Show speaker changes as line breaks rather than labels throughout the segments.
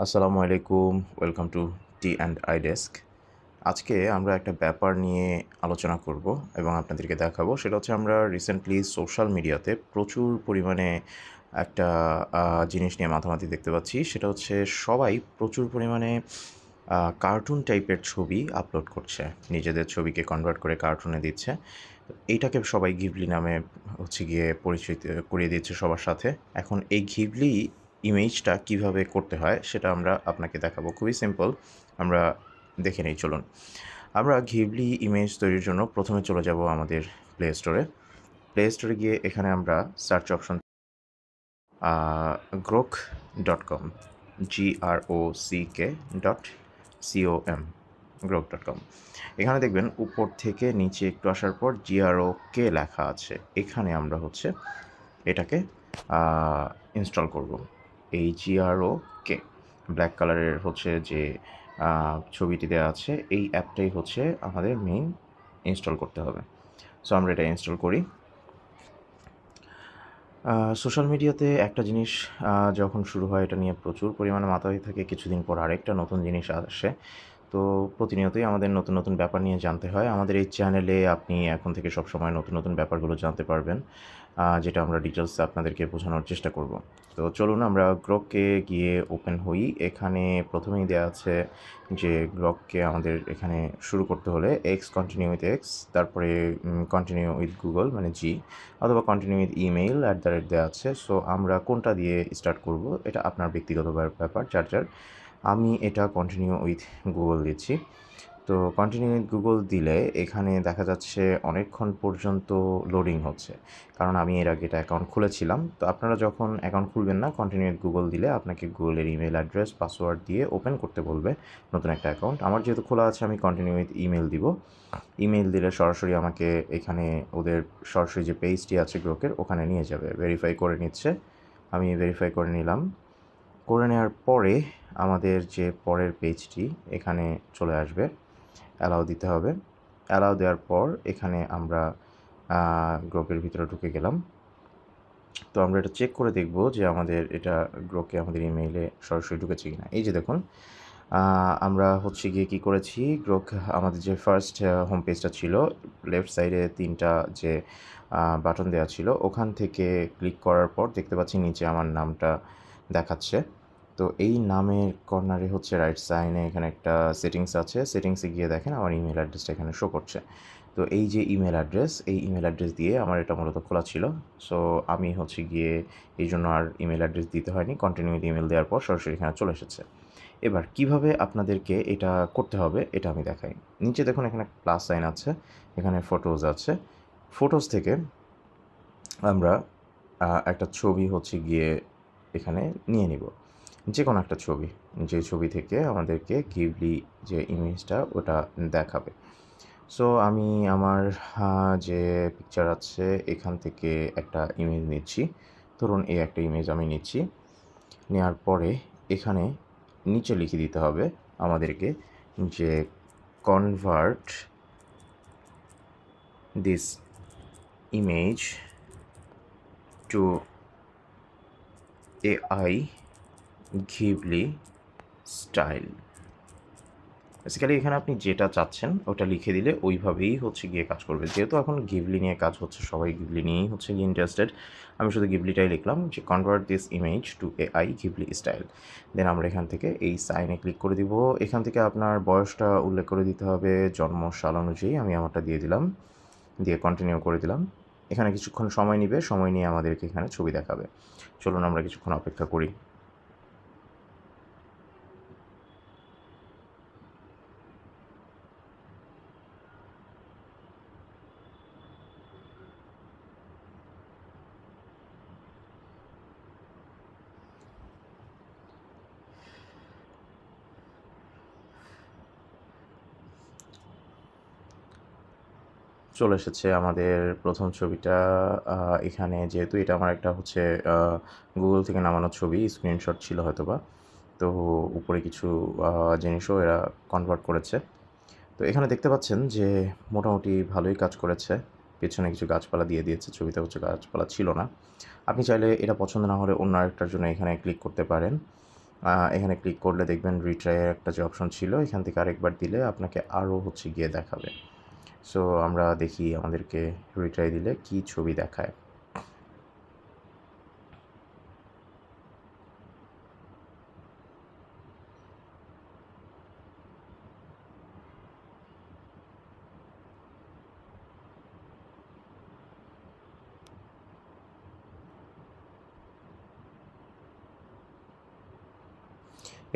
আসসালামু আলাইকুম, welcome to T and I desk. আজকে আমরা একটা ব্যাপার নিয়ে আলোচনা করব এবং আপনাদেরকে দেখাবো। সেটা হচ্ছে আমরা রিসেন্টলি সোশ্যাল মিডিয়াতে প্রচুর পরিমাণে একটা জিনিস নিয়ে মাথামাতি দেখতে পাচ্ছি। সেটা হচ্ছে সবাই প্রচুর পরিমাণে কার্টুন টাইপের ছবি আপলোড করছে। নিজেদের ছবিকে কনভার্ট করে কার্টুনে দিচ্ছে। এইটাকে সবাই ঘিবলি নামে হচ্ছে গিয়ে পরিচিত করিয়ে দিচ্ছে সবার সাথে। এখন এই ঘিবলি ইমেজটা কীভাবে করতে হয়, সেটা আমরা আপনাকে দেখাবো। খুবই সিম্পল আমরা দেখে নেই, চলুন। আমরা ঘিবলি ইমেজ তৈরির জন্য প্রথমে চলে যাব আমাদের প্লে স্টোরে প্লে স্টোরে গিয়ে এখানে আমরা search option Grok dot com G R O C K dot CO M Grok dot com এখানে দেখবেন, উপর থেকে নিচে একটু আসার পর জিআরও কে লেখা আছে। এখানে আমরা হচ্ছে এটাকে ইনস্টল করব। এই জিআরও কে ব্ল্যাক কালারের হচ্ছে যে ছবিটি দেওয়া আছে, এই অ্যাপটাই হচ্ছে আমাদের মেইন ইনস্টল করতে হবে। সো আমরা এটা ইনস্টল করি। সোশ্যাল মিডিয়াতে একটা জিনিস যখন শুরু হয় এটা নিয়ে প্রচুর পরিমাণে মাথায় থাকে, কিছুদিন পর আরেকটা নতুন জিনিস আসে। তো প্রতিনিয়তই আমাদের নতুন নতুন ব্যাপার নিয়ে জানতে হয়। আমাদের এই চ্যানেলে আপনি এখন থেকে সব সময় নতুন নতুন ব্যাপারগুলো জানতে পারবেন যেটা আমরা ডিটেলস আপনাদেরকে বোঝানোর চেষ্টা করব। তো চলুন আমরা গ্রককে গিয়ে ওপেন হই। এখানে প্রথমেই দেওয়া আছে যে গ্রককে আমাদের এখানে শুরু করতে হলে এক্স কন্টিনিউ উইথ এক্স তারপরে কন্টিনিউ উইথ গুগল মানে জি অথবা continue with email at the rate দেওয়া আছে। সো আমরা কোনটা দিয়ে স্টার্ট করব, এটা আপনার ব্যক্তিগত ব্যাপার যার আমি এটা কন্টিনিউ উইথ গুগল দিচ্ছি। তো কন্টিনিউ উইথ গুগল দিলে এখানে দেখা যাচ্ছে অনেকক্ষণ পর্যন্ত লোডিং হচ্ছে। কারণ আমি এর আগে এটা অ্যাকাউন্ট খুলেছিলাম। তো আপনারা যখন অ্যাকাউন্ট খুলবেন না কন্টিনিউ উইথ গুগল দিলে আপনাকে গুগলের ইমেল অ্যাড্রেস পাসওয়ার্ড দিয়ে ওপেন করতে বলবে নতুন একটা অ্যাকাউন্ট আমার যেহেতু খোলা আছে, আমি কন্টিনিউ উইথ ইমেল দিব। ইমেল দিলে সরাসরি আমাকে এখানে ওদের সরাসরি যে পেজটি আছে গ্রোকের ওখানে নিয়ে যাবে। ভেরিফাই করে নিচ্ছে। আমি ভেরিফাই করে নিলাম। করে নেওয়ার পরে আমাদের যে পরের পেজটি এখানে চলে আসবে অ্যালাউ দিতে হবে। অ্যালাউ দেওয়ার পর এখানে আমরা গ্রুপের ভিতরে ঢুকে গেলাম। তো আমরা এটা চেক করে দেখব যে আমাদের এটা গ্রোকে আমাদের ইমেইলে সরাসরি ঢুকেছে কিনা। এই যে দেখুন আমরা হচ্ছে গিয়ে কী করেছি গ্রোক আমাদের যে ফার্স্ট হোম পেজটা ছিল লেফট সাইডে তিনটা যে বাটন দেওয়া ছিল, ওখান থেকে ক্লিক করার পর দেখতে পাচ্ছি নিচে আমার নামটা দেখাচ্ছে। তো এই নামের কর্নারে হচ্ছে রাইট সাইনে এখানে একটা সেটিংস আছে। সেটিংসে গিয়ে দেখেন আমার ইমেল অ্যাড্রেসটা এখানে শো করছে। তো এই যে ইমেল অ্যাড্রেস এই ইমেল অ্যাড্রেস দিয়ে আমার এটা মূলত খোলা ছিল। সো আমি হচ্ছে গিয়ে এই জন্য আর ইমেল অ্যাড্রেস দিতে হয়নি। কন্টিনিউ ইমেল দেওয়ার পর সরাসরি এখানে চলে এসেছে। এবার কীভাবে আপনাদেরকে এটা করতে হবে, এটা আমি দেখাই। নিচে দেখুন এখানে প্লাস সাইন আছে, এখানে ফটোজ আছে। ফটোজ থেকে আমরা একটা ছবি হচ্ছে গিয়ে এখানে নিয়ে নিব। যে কোনো একটা ছবি, যে ছবি থেকে আমাদেরকে গিভলি যে ইমেজটা ওটা দেখাবে। সো আমি আমার যে পিকচার আছে, এখান থেকে একটা ইমেজ নিচ্ছি। ধরুন, এই একটা ইমেজ আমি নিচ্ছি। নেওয়ার পরে এখানে নিচে লিখে দিতে হবে আমাদেরকে যে convert this image to AI, Ghibli, style. Basically এখানে আপনি যেটা চাচ্ছেন, ওটা লিখে দিলে ওইভাবেই হচ্ছে গিয়ে কাজ করবে। যেহেতু এখন গিভলি নিয়ে কাজ হচ্ছে, সবাই গিভলি নিয়েই হচ্ছে গিয়ে ইন্টারেস্টেড আমি শুধু গিভলিটাই লিখলাম যে convert this image to A I Ghibli style then আমরা এখান থেকে এই সাইনে ক্লিক করে দিব। এখান থেকে আপনার বয়সটা উল্লেখ করে দিতে হবে, জন্ম সাল অনুযায়ী। আমি আমারটা দিয়ে দিলাম, দিয়ে কন্টিনিউ করে দিলাম। এখানে কিছুক্ষণ সময় নেবে, সময় নিয়ে আমাদেরকে এখানে ছবি দেখাবে। চলুন আমরা কিছুক্ষণ অপেক্ষা করি। চলে এসেছে আমাদের প্রথম ছবিটা। এখানে যেহেতু এটা আমার একটা হচ্ছে গুগল থেকে নামানো ছবি স্ক্রিনশট ছিল হয়তো বা তো উপরে কিছু জিনিসও এরা কনভার্ট করেছে। তো এখানে দেখতে পাচ্ছেন যে মোটামুটি ভালোই কাজ করেছে। পেছনে কিছু গাছপালা দিয়ে দিয়েছে, ছবিতে হচ্ছে গাছপালা ছিল না। আপনি চাইলে এটা পছন্দ না হলে অন্য আরেকটার জন্য এখানে ক্লিক করতে পারেন। এখানে ক্লিক করলে দেখবেন রিট্রাইয়ের একটা যে অপশন ছিল, এখান থেকে আরেকবার দিলে আপনাকে আরও হচ্ছে গিয়ে দেখাবে। সো আমরা দেখি আমাদেরকে রিট্রাই দিলে কি ছবি দেখায়।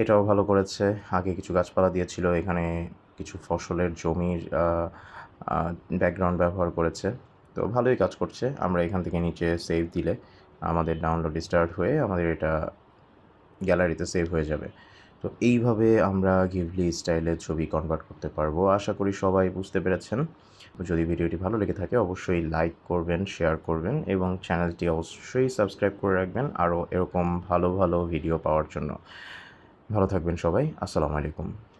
এটাও ভালো করেছে। আগে কিছু গাছপালা দিয়েছিল, এখানে কিছু ফসলের জমির ব্যাকগ্রাউন্ড ব্যবহার করেছে। তো ভালোই কাজ করছে। আমরা এখান থেকে নিচে সেভ দিলে আমাদের ডাউনলোড স্টার্ট হয়ে আমাদের এটা গ্যালারিতে সেভ হয়ে যাবে। তো এইভাবে আমরা গিভলি স্টাইলের ছবি কনভার্ট করতে পারব। আশা করি সবাই বুঝতে পেরেছেন। যদি ভিডিওটি ভালো লেগে থাকে অবশ্যই লাইক করবেন শেয়ার করবেন এবং চ্যানেলটি অবশ্যই সাবস্ক্রাইব করে রাখবেন আরও এরকম ভালো ভালো ভিডিও পাওয়ার জন্য। ভালো থাকবেন সবাই। আসসালামু আলাইকুম।